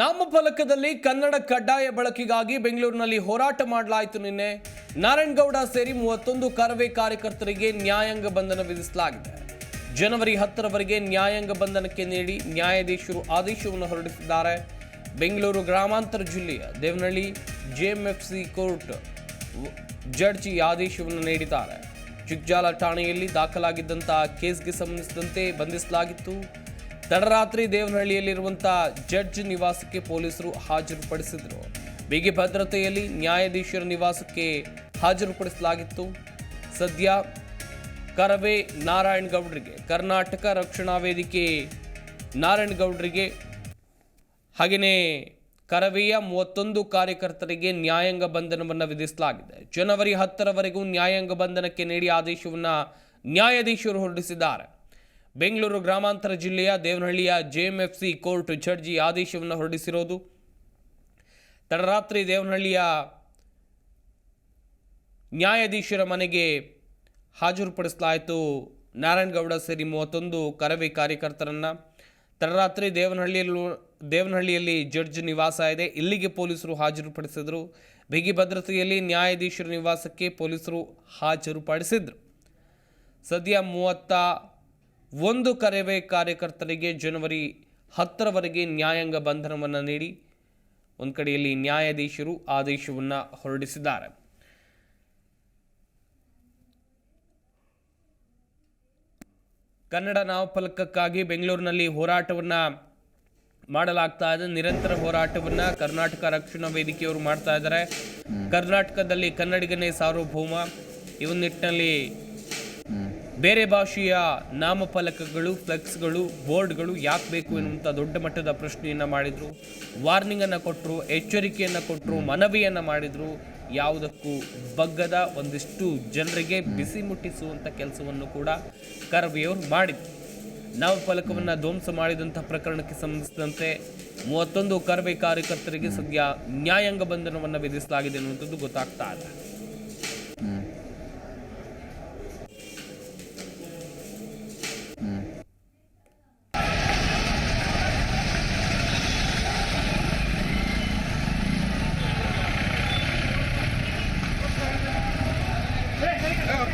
ನಾಮಫಲಕದಲ್ಲಿ ಕನ್ನಡ ಕಡ್ಡಾಯ ಬಳಕೆಗಾಗಿ ಬೆಂಗಳೂರಿನಲ್ಲಿ ಹೋರಾಟ ಮಾಡಲಾಯಿತು ನಿನ್ನೆ. ನಾರಾಯಣಗೌಡ ಸೇರಿ ಮೂವತ್ತೊಂದು ಕರವೇ ಕಾರ್ಯಕರ್ತರಿಗೆ ನ್ಯಾಯಾಂಗ ಬಂಧನ ವಿಧಿಸಲಾಗಿದೆ. ಜನವರಿ ಹತ್ತರವರೆಗೆ ನ್ಯಾಯಾಂಗ ಬಂಧನಕ್ಕೆ ನೀಡಿ ನ್ಯಾಯಾಧೀಶರು ಆದೇಶವನ್ನು ಹೊರಡಿಸಿದ್ದಾರೆ. ಬೆಂಗಳೂರು ಗ್ರಾಮಾಂತರ ಜಿಲ್ಲೆಯ ದೇವನಹಳ್ಳಿ ಜೆಎಂಎಫ್ಸಿ ಕೋರ್ಟ್ ಜಡ್ಜ್ ಈ ಆದೇಶವನ್ನು ನೀಡಿದ್ದಾರೆ. ಚಿಕ್ಕಜಾಲ ಠಾಣೆಯಲ್ಲಿ ದಾಖಲಾಗಿದ್ದಂತಹ ಕೇಸ್ಗೆ ಸಂಬಂಧಿಸಿದಂತೆ ಬಂಧಿಸಲಾಗಿತ್ತು. ತಡರಾತ್ರಿ ದೇವನಹಳ್ಳಿಯಲ್ಲಿರುವಂಥ ಜಡ್ಜ್ ನಿವಾಸಕ್ಕೆ ಪೊಲೀಸರು ಹಾಜರುಪಡಿಸಿದರು. ಬಿಗಿ ಭದ್ರತೆಯಲ್ಲಿ ನ್ಯಾಯಾಧೀಶರ ನಿವಾಸಕ್ಕೆ ಹಾಜರುಪಡಿಸಲಾಗಿತ್ತು. ಸದ್ಯ ಕರವೇ ನಾರಾಯಣಗೌಡರಿಗೆ ಕರ್ನಾಟಕ ರಕ್ಷಣಾ ವೇದಿಕೆ ನಾರಾಯಣಗೌಡರಿಗೆ ಹಾಗೆಯೇ ಕರವೆಯ ಮೂವತ್ತೊಂದು ಕಾರ್ಯಕರ್ತರಿಗೆ ನ್ಯಾಯಾಂಗ ಬಂಧನವನ್ನು ವಿಧಿಸಲಾಗಿದೆ. ಜನವರಿ ಹತ್ತರವರೆಗೂ ನ್ಯಾಯಾಂಗ ಬಂಧನಕ್ಕೆ ನೀಡಿ ಆದೇಶವನ್ನು ನ್ಯಾಯಾಧೀಶರು ಹೊರಡಿಸಿದ್ದಾರೆ. ಬೆಂಗಳೂರು ಗ್ರಾಮಾಂತರ ಜಿಲ್ಲೆಯ ದೇವನಹಳ್ಳಿಯ ಜೆಎಂಎಫ್ಸಿ ಕೋರ್ಟ್ ಜಡ್ಜಿ ಆದೇಶವನ್ನು ಹೊರಡಿಸಿರೋದು. ತಡರಾತ್ರಿ ದೇವನಹಳ್ಳಿಯ ನ್ಯಾಯಾಧೀಶರ ಮನೆಗೆ ಹಾಜರುಪಡಿಸಲಾಯಿತು. ನಾರಾಯಣಗೌಡ ಸೇರಿ ಮೂವತ್ತೊಂದು ಕರವೇ ಕಾರ್ಯಕರ್ತರನ್ನು. ತಡರಾತ್ರಿ ದೇವನಹಳ್ಳಿಯಲ್ಲೂ, ದೇವನಹಳ್ಳಿಯಲ್ಲಿ ಜಡ್ಜ್ ನಿವಾಸ ಇದೆ. ಇಲ್ಲಿಗೆ ಪೊಲೀಸರು ಹಾಜರುಪಡಿಸಿದರು. ಬಿಗಿ ಭದ್ರತೆಯಲ್ಲಿ ನ್ಯಾಯಾಧೀಶರ ನಿವಾಸಕ್ಕೆ ಪೊಲೀಸರು ಹಾಜರುಪಡಿಸಿದರು. ಸದ್ಯ ಮೂವತ್ತ ಒಂದು ಕರವೇ ಕಾರ್ಯಕರ್ತರಿಗೆ ಜನವರಿ ಹತ್ತರವರೆಗೆ ನ್ಯಾಯಾಂಗ ಬಂಧನವನ್ನು ನೀಡಿ ಒಂದು ಕಡೆಯಲ್ಲಿ ನ್ಯಾಯಾಧೀಶರು ಆದೇಶವನ್ನು ಹೊರಡಿಸಿದ್ದಾರೆ. ಕನ್ನಡ ನಾಮಫಲಕಕ್ಕಾಗಿ ಬೆಂಗಳೂರಿನಲ್ಲಿ ಹೋರಾಟವನ್ನು ಮಾಡಲಾಗ್ತಾ ಇದೆ. ನಿರಂತರ ಹೋರಾಟವನ್ನ ಕರ್ನಾಟಕ ರಕ್ಷಣಾ ವೇದಿಕೆಯವರು ಮಾಡ್ತಾ ಇದ್ದಾರೆ. ಕರ್ನಾಟಕದಲ್ಲಿ ಕನ್ನಡಿಗನೇ ಸಾರ್ವಭೌಮ. ಈ ಒಂದು ನಿಟ್ಟಿನಲ್ಲಿ ಬೇರೆ ಭಾಷೆಯ ನಾಮಫಲಕಗಳು, ಫ್ಲೆಕ್ಸ್ಗಳು, ಬೋರ್ಡ್ಗಳು ಯಾಕೆ ಬೇಕು ಎನ್ನುವಂಥ ದೊಡ್ಡ ಮಟ್ಟದ ಪ್ರಶ್ನೆಯನ್ನು ಮಾಡಿದರು. ವಾರ್ನಿಂಗನ್ನು ಕೊಟ್ಟರು ಎಚ್ಚರಿಕೆಯನ್ನು ಕೊಟ್ಟರು ಮನವಿಯನ್ನು ಮಾಡಿದರು. ಯಾವುದಕ್ಕೂ ಬಗ್ಗದ ಒಂದಿಷ್ಟು ಜನರಿಗೆ ಬಿಸಿ ಮುಟ್ಟಿಸುವಂಥ ಕೆಲಸವನ್ನು ಕೂಡ ಕರ್ವೆಯವರು ಮಾಡಿದರು. ನಾಮಫಲಕವನ್ನು ಧ್ವಂಸ ಮಾಡಿದಂಥ ಪ್ರಕರಣಕ್ಕೆ ಸಂಬಂಧಿಸಿದಂತೆ ಮೂವತ್ತೊಂದು ಕರ್ವೆ ಕಾರ್ಯಕರ್ತರಿಗೆ ಸದ್ಯ ನ್ಯಾಯಾಂಗ ಬಂಧನವನ್ನು ವಿಧಿಸಲಾಗಿದೆ ಅನ್ನುವಂಥದ್ದು ಗೊತ್ತಾಗ್ತಾ ಇದೆ Oh.